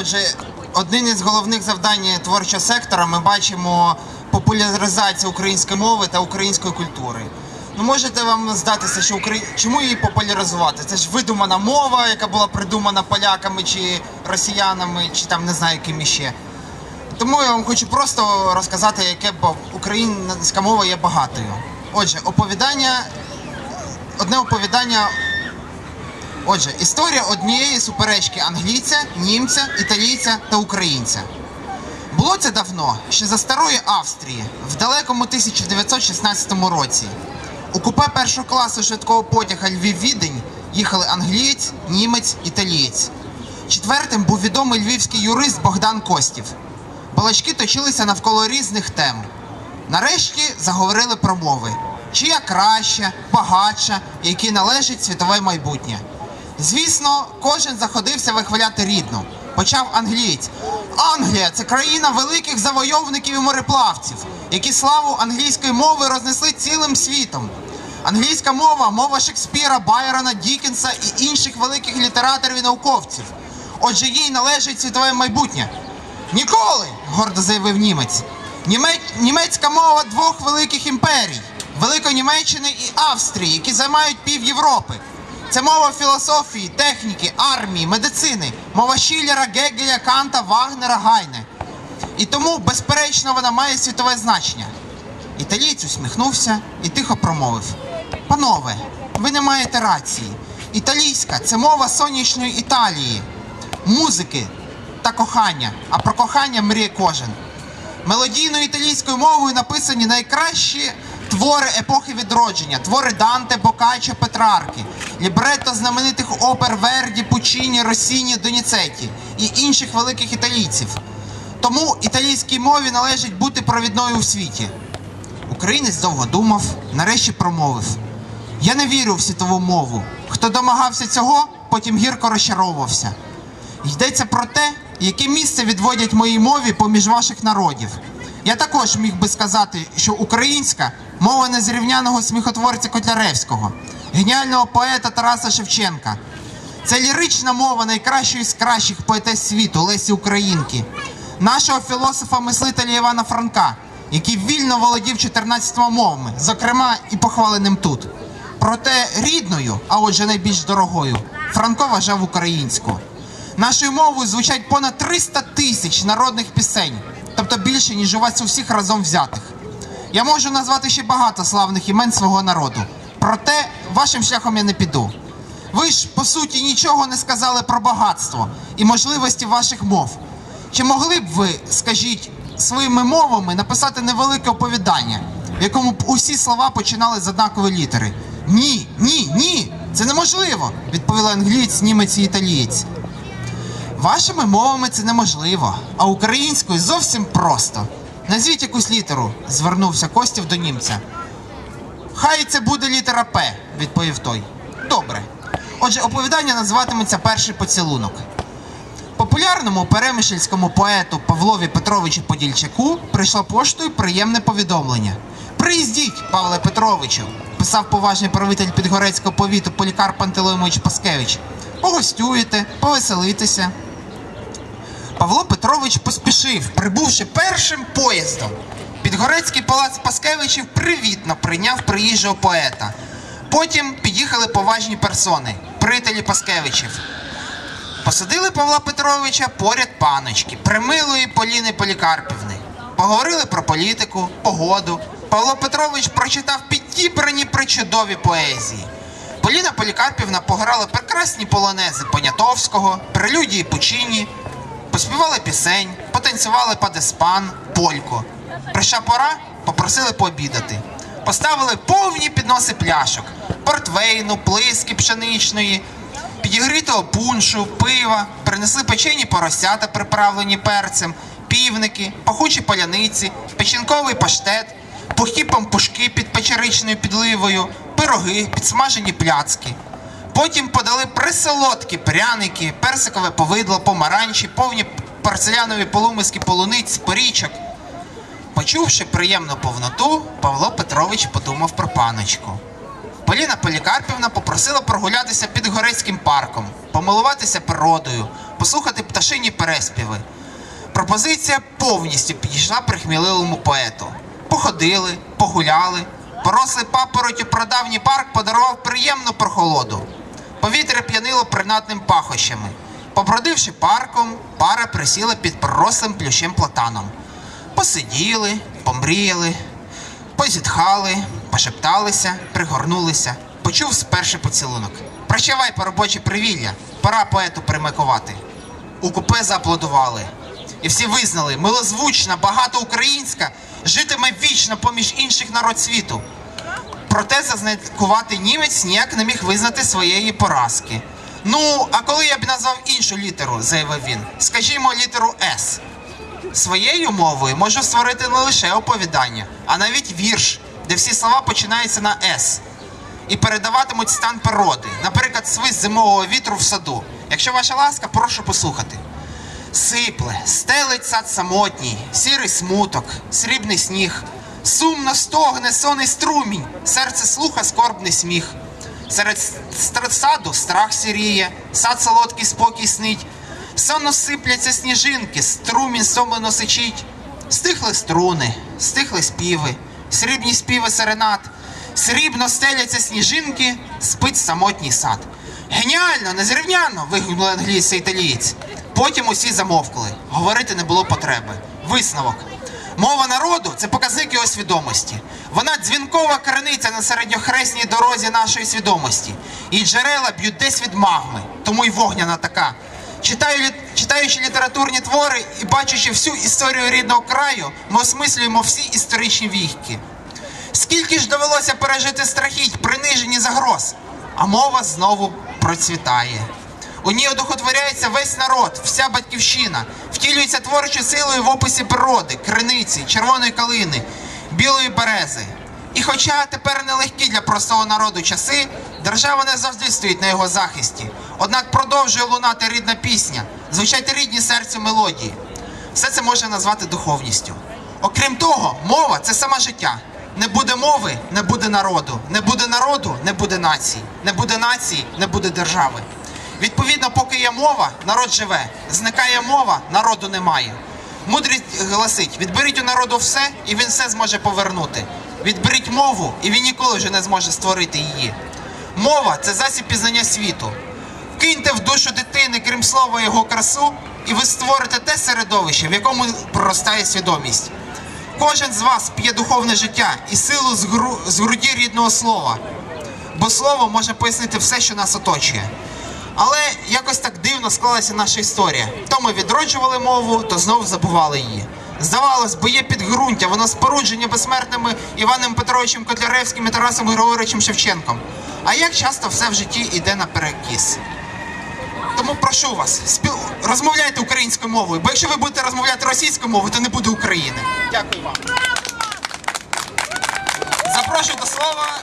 Отже, одним із головних завдань творчого сектора ми бачимо популяризацію української мови та української культури. Ну, можете вам здатися, що Украї... чому її популяризувати? Це ж видумана мова, яка була придумана поляками чи росіянами, чи там не знаю ким іще. Тому я вам хочу просто розказати, яке українська мова є багатою. Отже, оповідання, одне оповідання Отже, історія однієї суперечки англійця, німця, італійця та українця. Було це давно, ще за старої Австрії, в далекому 1916 році. У купе першого класу швидкого потяга Львів-Відень їхали англієць, німець, італієць. Четвертим був відомий львівський юрист Богдан Костів. Балачки точилися навколо різних тем. Нарешті заговорили про мови, чия краща, багатша, якій належить світове майбутнє. Звісно, кожен заходився вихваляти рідну. Почав англієць. Англія це країна великих завойовників і мореплавців, які славу англійської мови рознесли цілим світом. Англійська мова мова Шекспіра, Байрона, Дікенса і інших великих літераторів і науковців. Отже, їй належить світове майбутнє. Ніколи, гордо заявив німець. Німець, німецька мова двох великих імперій Великої Німеччини і Австрії, які займають пів Європи. Це мова філософії, техніки, армії, медицини, мова Шіллера, Гегеля, Канта, Вагнера, Гайне. І тому, безперечно, вона має світове значення. Італієць усміхнувся і тихо промовив: Панове, ви не маєте рації. Італійська це мова сонячної Італії, музики та кохання. А про кохання мріє кожен. Мелодійною італійською мовою написані найкращі твори епохи відродження, твори Данте, Бокаччо, Петрарки, лібретто знаменитих опер Верді, Пучіні, Росіні, Доніцетті і інших великих італійців. Тому італійській мові належить бути провідною у світі. Українець довго думав, нарешті промовив: Я не вірю в світову мову. Хто домагався цього, потім гірко розчаровувався. Йдеться про те, яке місце відводять моїй мові поміж ваших народів. Я також міг би сказати, що українська мова незрівняного сміхотворця Котляревського, геніального поета Тараса Шевченка. Це лірична мова найкращої з кращих поетес світу Лесі Українки, нашого філософа-мислителя Івана Франка, який вільно володів 14 мовами, зокрема і похваленим тут. Проте рідною, а отже найбільш дорогою, Франко вважав українську. Нашою мовою звучать понад 300 тисяч народних пісень, тобто більше, ніж у вас у всіх разом взятих. Я можу назвати ще багато славних імен свого народу. Проте вашим шляхом я не піду. Ви ж, по суті, нічого не сказали про багатство і можливості ваших мов. Чи могли б ви, скажіть, своїми мовами написати невелике оповідання, в якому б усі слова починали з однакової літери? Ні, ні, ні, це неможливо, відповіли англієць, німець і італієць. Вашими мовами це неможливо, а українською зовсім просто. Назвіть якусь літеру, звернувся Костів до німця. Хай це буде літера П, відповів той. Добре. Отже, оповідання називатиметься Перший поцілунок. Популярному перемишльському поету Павлові Петровичу Подільчаку прийшло поштою приємне повідомлення. Приїздіть, Павле Петровичу, писав поважний правитель Підгорецького повіту Полікар Пантелеймович Паскевич. Погостюєте, повеселитеся. Павло Петрович поспішив, прибувши першим поїздом. Підгорецький палац Паскевичів привітно прийняв приїжджого поета. Потім під'їхали поважні персони, приятелі Паскевичів. Посадили Павла Петровича поряд паночки, примилої Поліни Полікарпівни. Поговорили про політику, погоду. Павло Петрович прочитав підібрані причудові поезії. Поліна Полікарпівна пограла прекрасні полонези Понятовського, прелюдії Пучині, поспівали пісень, потанцювали падеспан, польку. Прийшла пора, попросили пообідати. Поставили повні підноси пляшок, портвейну, плиски пшеничної, підігрітого пуншу, пива, принесли печені поросята, приправлені перцем, півники, пахучі поляниці, печінковий паштет, пухі пампушки під печеричною підливою, пироги, підсмажені пляцки. Потім подали присолодкі пряники, персикове повидло, помаранчі, повні порцелянові полумиски полуниць, порічок. Почувши приємну повноту, Павло Петрович подумав про паночку. Поліна Полікарпівна попросила прогулятися під Горецьким парком, помилуватися природою, послухати пташині переспіви. Пропозиція повністю підійшла прихміливому поету. Походили, погуляли, порослий папоротю прадавній парк подарував приємну прохолоду. Повітря п'янило принадним пахощами. Побродивши парком, пара присіла під пророслим плющем платаном. Посиділи, помріяли, позітхали, пошепталися, пригорнулися. Почув сперший поцілунок. Прощавай поробочі привілля, пора поету примикувати. У купе зааплодували. І всі визнали, милозвучна, багатоукраїнська, житиме вічно поміж інших народ світу. Проте зазнакувати німець ніяк не міг визнати своєї поразки. Ну, а коли я б назвав іншу літеру, заявив він, скажімо, літеру С. Своєю мовою можу створити не лише оповідання, а навіть вірш, де всі слова починаються на С і передаватимуть стан природи, наприклад, свист зимового вітру в саду. Якщо ваша ласка, прошу послухати. Сипле, стелить сад самотній, сірий смуток, срібний сніг, сумно стогне сонний струмінь, серце слуха скорбний сміх. Серед саду страх сіріє, сад солодкий спокій снить, сонно сипляться сніжинки, струмінь сомлено сичить. Стихли струни, стихли співи, срібні співи серенад, срібно стеляться сніжинки, спить самотній сад. Геніально, незрівняно! вигукнули англійці італієць. Потім усі замовкли. Говорити не було потреби. Висновок. Мова народу це показник його свідомості. Вона дзвінкова криниця на середньохресній дорозі нашої свідомості. І джерела б'ють десь від магми, тому й вогняна така. Читаю, читаючи літературні твори і бачачи всю історію рідного краю, ми осмислюємо всі історичні віхи. Скільки ж довелося пережити страхіть, принижені загроз, а мова знову процвітає. У ній одухотворяється весь народ, вся батьківщина, втілюється творчою силою в описі природи, криниці, червоної калини, білої берези. І хоча тепер нелегкі для простого народу часи, держава не завжди стоїть на його захисті. Однак продовжує лунати рідна пісня, звучать рідні серцю мелодії. Все це можна назвати духовністю. Окрім того, мова це саме життя. Не буде мови, не буде народу. Не буде народу, не буде нації. Не буде нації, не буде держави. Відповідно, поки є мова, народ живе. Зникає мова, народу немає. Мудрість гласить: відберіть у народу все, і він все зможе повернути. Відберіть мову, і він ніколи вже не зможе створити її. Мова це засіб пізнання світу. Киньте в душу дитини, крім слова, його красу, і ви створите те середовище, в якому проростає свідомість. Кожен з вас п'є духовне життя і силу з, гру... з груді рідного слова. Бо слово може пояснити все, що нас оточує. Але якось так дивно склалася наша історія. То ми відроджували мову, то знову забували її. Здавалось, бо є підґрунтя, воно спорудження безсмертними Іваном Петровичем Котляревським і Тарасом Григоровичем Шевченком. А як часто все в житті йде на перекіс? Тому прошу вас, спіл... розмовляйте українською мовою, бо якщо ви будете розмовляти російською мовою, то не буде України. Дякую вам. Запрошую до слова